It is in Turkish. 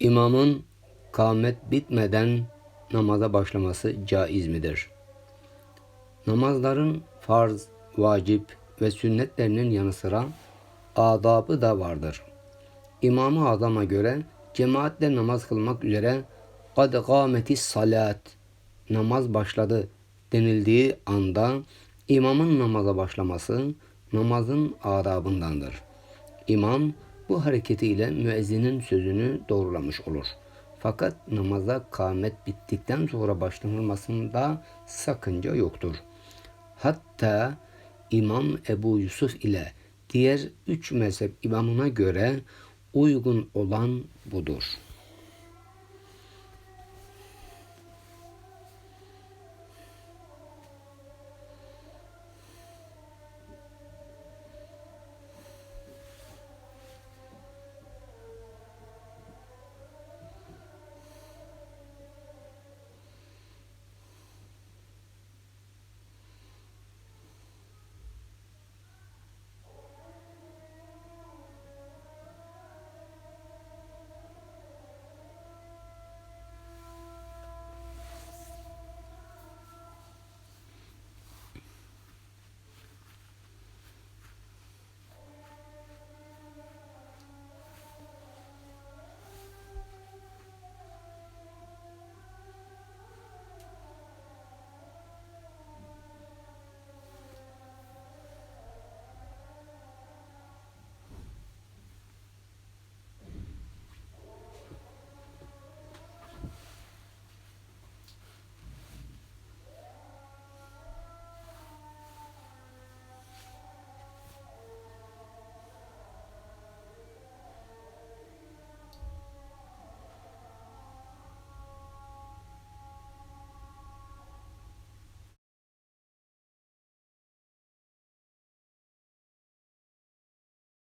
İmamın kâmet bitmeden namaza başlaması caiz midir? Namazların farz, vacip ve sünnetlerinin yanı sıra adabı da vardır. İmam-ı Azam'a göre cemaatle namaz kılmak üzere kad gâmetis salat namaz başladı denildiği anda imamın namaza başlaması namazın adabındandır. İmam bu hareketiyle müezzinin sözünü doğrulamış olur. Fakat namaza kâmet bittikten sonra başlanılmasında sakınca yoktur. Hatta İmam Ebu Yusuf ile diğer üç mezhep imamına göre uygun olan budur.